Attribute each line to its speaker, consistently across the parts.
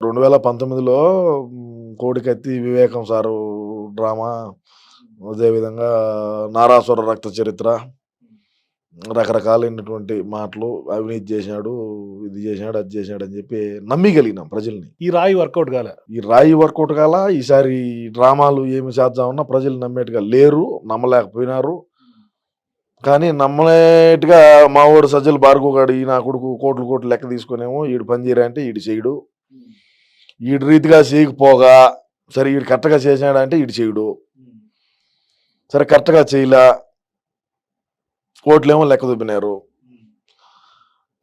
Speaker 1: రెండు వేల పంతొమ్మిదిలో కోడికత్తి వివేకం సారు డ్రామా అదేవిధంగా నారాసుర రక్త చరిత్ర రకరకాలైనటువంటి మాటలు అవినీతి చేశాడు ఇది చేశాడు అది చేశాడు అని చెప్పి నమ్మిగలిగినాం ప్రజల్ని.
Speaker 2: ఈ రాయి వర్కౌట్ కాలే?
Speaker 1: ఈ రాయి వర్కౌట్ కాల ఈసారి డ్రామాలు ఏమి చేద్దామన్నా ప్రజలు నమ్మేట్టుగా లేరు నమ్మలేకపోయినారు. కానీ నమ్మలేట్టుగా మా వాడు సజ్జలు బార్గోగాడు ఈ నా కొడుకు కోట్లు కోట్లు లెక్క తీసుకునేమో ఈడు పని చేయరా అంటే ఈడు చేయడు ఈడు రీతిగా చేయకపోగా సరే ఈడు కరెక్ట్గా చేశాడంటే ఈడు చేయడు. సరే కరెక్ట్గా చేయలా కోట్లేమో లెక్క చూపినారు.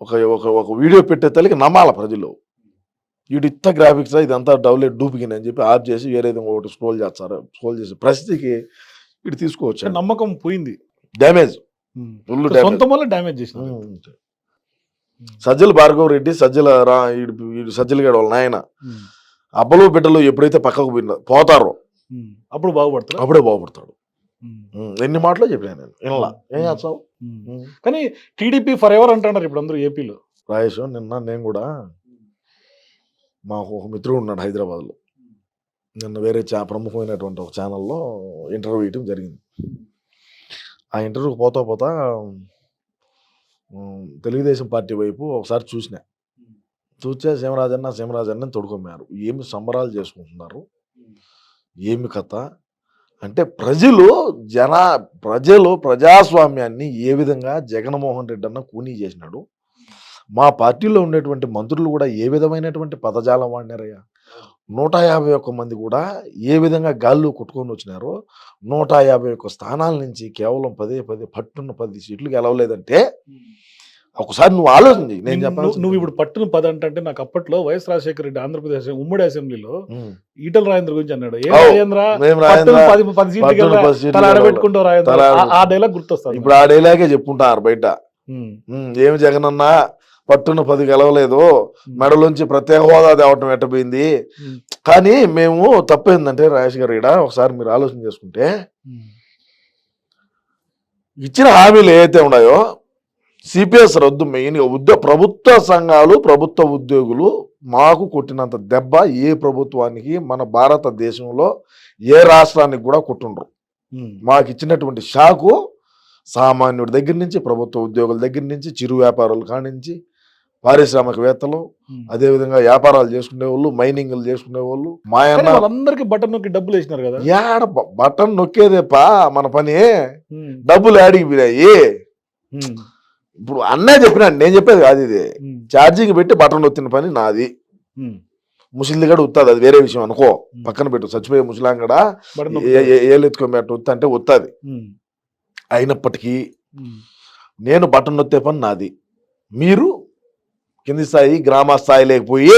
Speaker 1: ఒక ఒక ఒక వీడియో పెట్టే తల్లికి నమ్మాల ప్రజలు. వీడు ఇంత గ్రాఫిక్స్ ఇదంతా డౌన్లోడ్ డూపికింది అని చెప్పి ఆఫ్ చేసి వేరే ఏదో ఒకటి స్క్రోల్ చేస్తారు స్క్రోల్ చేసి పరిస్థితికి ఇటు తీసుకోవచ్చు.
Speaker 2: నమ్మకం పోయింది.
Speaker 1: డ్యామేజ్ డ్యామేజ్
Speaker 2: డ్యామేజ్ చేసిన
Speaker 1: సజ్జల భార్గవ రెడ్డి సజ్జల రా సజ్జల గడ వాళ్ళ నాయన. అబ్బలు బిడ్డలు ఎప్పుడైతే పక్కకు పోయిన పోతారో
Speaker 2: అప్పుడు బాగుపడతారు
Speaker 1: అప్పుడే బాగుపడతాడు. ఎన్ని మాటలు చెప్పాను నేను వినలా. ఏం చేస్తావు.
Speaker 2: కానీ టీడీపీ ఫర్ ఎవర్ అంటున్నారు ఇప్పుడు అందరూ ఏపీలో.
Speaker 1: రాయేష్ నిన్న నేను కూడా మాకు ఒక మిత్రుడు ఉన్నాడు హైదరాబాద్లో. నిన్న వేరే చా ప్రముఖమైనటువంటి ఒక ఛానల్లో ఇంటర్వ్యూ ఇవ్వడం జరిగింది. ఆ ఇంటర్వ్యూకి పోతా పోతా తెలుగుదేశం పార్టీ వైపు ఒకసారి చూసిన. చూస్తే సీమరాజన్న సీమరాజన్న తొడుకొమ్మారు ఏమి సంబరాలు చేసుకుంటున్నారు? ఏమి కథ? అంటే ప్రజలు జన ప్రజలు ప్రజాస్వామ్యాన్ని ఏ విధంగా జగన్మోహన్ రెడ్డి అన్న కూనీ చేసినాడు? మా పార్టీలో ఉండేటువంటి మంత్రులు కూడా ఏ విధమైనటువంటి పదజాలం వాడినారయ్యా? నూట యాభై ఒక్క మంది కూడా ఏ విధంగా గాల్లో కొట్టుకొని వచ్చినారో నూట యాభై ఒక్క స్థానాల నుంచి కేవలం పదే పదే పట్టున్న పది సీట్లు గెలవలేదంటే ఒకసారి నువ్వు ఆలోచన. నేను చెప్పాను
Speaker 2: నువ్వు ఇప్పుడు పట్టున పద అంటే నాకు అప్పట్లో వైఎస్ రాజశేఖర రెడ్డి ఆంధ్రప్రదేశ్ ఉమ్మడి అసెంబ్లీలో ఈటల రాజేంద్ర గురించి అన్నాడు. ఏ. రాజేంద్ర? ఆ- డైలాగ్ గుర్తొస్తాను
Speaker 1: ఇప్పుడు ఆ డైలాగే చెప్పుంటారు బయట? ఏమి జగనన్న పట్టున పది గెలవలేదు మెడలోంచి ప్రత్యేక హోదా తేవటం ఎట్టపోయింది
Speaker 2: ఉమ్.
Speaker 1: కానీ మేము తప్పేందంటే రాజేష్ గారు ఇక్కడ ఒకసారి మీరు ఆలోచన చేసుకుంటే. ఇచ్చిన హామీలు ఏవైతే ఉన్నాయో సిపిఎస్ రద్దు మెయిన్ ఉద్యోగ ప్రభుత్వ సంఘాలు ప్రభుత్వ ఉద్యోగులు మాకు కొట్టినంత దెబ్బ ఏ ప్రభుత్వానికి మన భారతదేశంలో ఏ రాష్ట్రానికి కూడా కొట్టుండ్రు. మాకు ఇచ్చినటువంటి షాకు సామాన్యుడి దగ్గర నుంచి ప్రభుత్వ ఉద్యోగుల దగ్గర నుంచి చిరు వ్యాపారుల కానించి పారిశ్రామికవేత్తలు
Speaker 2: ఉమ్.
Speaker 1: అదేవిధంగా వ్యాపారాలు చేసుకునే వాళ్ళు మైనింగ్లు చేసుకునే వాళ్ళు
Speaker 2: కానీ
Speaker 1: మాయన్న
Speaker 2: వాళ్ళందరికీ బటన్ నొక్కి డబ్బులు వేసినారు కదా
Speaker 1: యాడ బటన్ నొక్కేదేపా మన పని
Speaker 2: ఉమ్.
Speaker 1: డబ్బులు యాడికి పోయినాయి
Speaker 2: ఉమ్.
Speaker 1: ఇప్పుడు అన్నే చెప్పినాడు నేను చెప్పేది కాదు ఇది. ఛార్జింగ్ పెట్టి బటన్ నొత్తిన పని నాది కూడా ఉత్తది అది వేరే విషయం అనుకో పక్కన పెట్టు చచ్చిపోయే ముసలాం కూడా
Speaker 2: బటన్
Speaker 1: ఏ-
Speaker 2: నొక్కుతారు.
Speaker 1: ఏ- ఏలు ఎత్తుకొని పెట్టు ఉత్త అంటే ఉత్తది. అయినప్పటికీ. నేను బటన్ నొత్తే పని నాది మీరు కింది స్థాయి గ్రామ స్థాయి లేకపోయి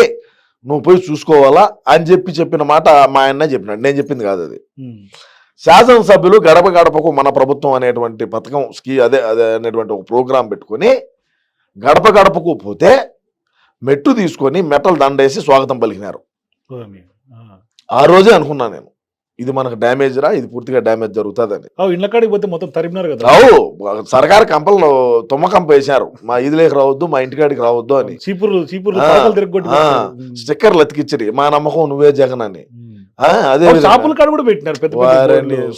Speaker 1: నువ్వు పోయి చూసుకోవాలా అని చెప్పి చెప్పిన మాట మా ఆయన చెప్పినాడు నేను చెప్పింది కాదు అది. శాసనసభ్యులు గడప గడపకు మన ప్రభుత్వం అనేటువంటి పథకం స్కీ అదే అదే అనేటువంటి ఒక ప్రోగ్రాం పెట్టుకొని గడప గడపకు పోతే మెట్టు తీసుకొని మెట్టలు దండేసి స్వాగతం పలికినారు.
Speaker 2: ఆ.
Speaker 1: రోజే అనుకున్నా నేను ఇది మనకు డ్యామేజ్ రా ఇది పూర్తిగా డ్యామేజ్ జరుగుతుందని.
Speaker 2: అవు ఇళ్ళ కాడికి పోతే మొత్తం తరిమినారు కదా.
Speaker 1: రావు సర్కారు కంపలు తుమ్మ కంప వేశారు. మా ఇదిలేకి రావద్దు మా ఇంటికాడికి రావద్దు అని.
Speaker 2: పెట్టారు. ఉమ్.
Speaker 1: స్టిక్కర్లు అతికిచ్చిరి. మా నమ్మకం నువ్వే జగన్ అని. అదే
Speaker 2: షాపుల కాడ కూడా పెట్టినారు.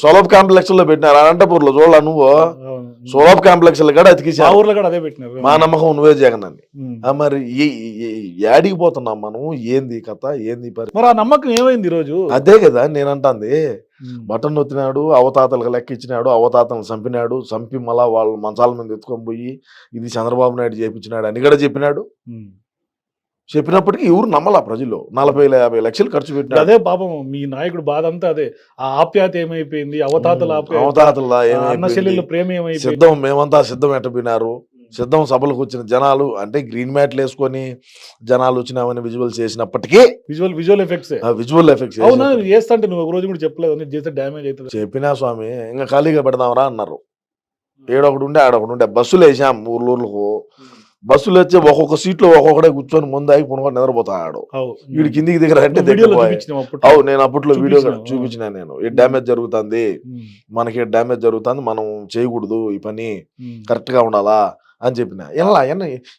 Speaker 1: సోలభ్ కాంప్లెక్స్లో పెట్టినారు. అనంతపూర్లో చూడాల నువ్వు? సోలభ్ కాంప్లెక్స్లో కూడా
Speaker 2: ఊర్లో కూడా అదే పెట్టినారు.
Speaker 1: మా నమ్మకం నువ్వే జగన్ అని మరి యాడికి పోతున్నాం మనం? ఏంది కథ? ఏంది
Speaker 2: మరి ఆ నమ్మకం ఏమైంది ఈ రోజు?
Speaker 1: అదే కదా నేనంటాంది. బటన్ నొత్తినాడు అవతాతలకు లెక్క ఇచ్చినాడు అవతాతలను చంపినాడు చంపి మళ్ళా వాళ్ళ మంచాల మీద ఎత్తుకొని పోయి ఇది చంద్రబాబు నాయుడు చేపించినాడు అని కూడా చెప్పినాడు. చెప్పినప్పటికీ ఎవరు నమ్మలా ప్రజలు నలభై యాభై లక్షలు ఖర్చు పెట్టినాడు
Speaker 2: అదే పాపం మీ నాయకుడు బాధ అంతా అదే. ఆ ఆప్యాయత ఏమైపోయింది? అవతాతల
Speaker 1: అవతాతల
Speaker 2: ప్రేమ ఏమైపోయింది?
Speaker 1: సిద్ధం మేమంతా సిద్ధం ఎట్టపోయినారు సిద్ధం సభలకు వచ్చిన జనాలు అంటే గ్రీన్ మ్యాట్లు వేసుకొని జనాలు వచ్చినామని విజువల్స్ చేసినప్పటికీ
Speaker 2: విజువల్ విజువల్ ఎఫెక్ట్స్.
Speaker 1: ఆ విజువల్ ఎఫెక్ట్స్
Speaker 2: అవునా? చేస్తా అంటే నువ్వు ఒక రోజు కూడా చెప్పలేదు చేస్తే డ్యామేజ్ అవుతుంది.
Speaker 1: చెప్పినా స్వామి ఇంకా ఖాళీగా పెడదాంరా అన్నారు. ఏడొకటి ఉండే ఆడొకటి ఉండే బస్సులు వేసాం ఊర్ల ఊర్లకు బస్సులు వచ్చి ఒక్కొక్క సీట్లో ఒక్కొక్కడే కూర్చొని ముందు ఆగి పునుకొని నిద్రపోతాడు. వీడి కిందికి
Speaker 2: అప్పుడు
Speaker 1: అవు నేను అప్పట్లో వీడియో. చూపించిన నేను. ఈ డ్యామేజ్ జరుగుతుంది. మనకి డ్యామేజ్ జరుగుతుంది? మనం చేయకూడదు ఈ పని. కరెక్ట్గా ఉండాలా? అని చెప్పిన. ఇలా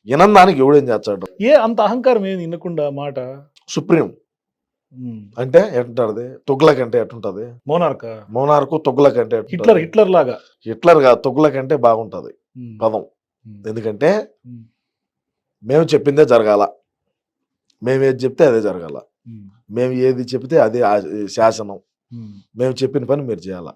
Speaker 1: వినందానికి ఎవడేం చేస్తాడు?
Speaker 2: ఏ అంత అహంకారం ఏమి వినకుండా మాట?
Speaker 1: సుప్రీం. అంటే ఎట్టుంటది? తుగ్లక్ అంటే ఎట్టుంటది?
Speaker 2: మోనార్క?
Speaker 1: మోనార్కు తుగ్లక్ అంటే
Speaker 2: హిట్లర్? హిట్లర్ లాగా
Speaker 1: హిట్లర్గా తుగ్లక్ అంటే బాగుంటది పదం. ఎందుకంటే మేము చెప్పిందే జరగాల. మేము ఏది చెప్తే అదే జరగాల. మేము ఏది చెప్తే అదే శాసనం. మేము చెప్పిన పని మీరు చేయాల.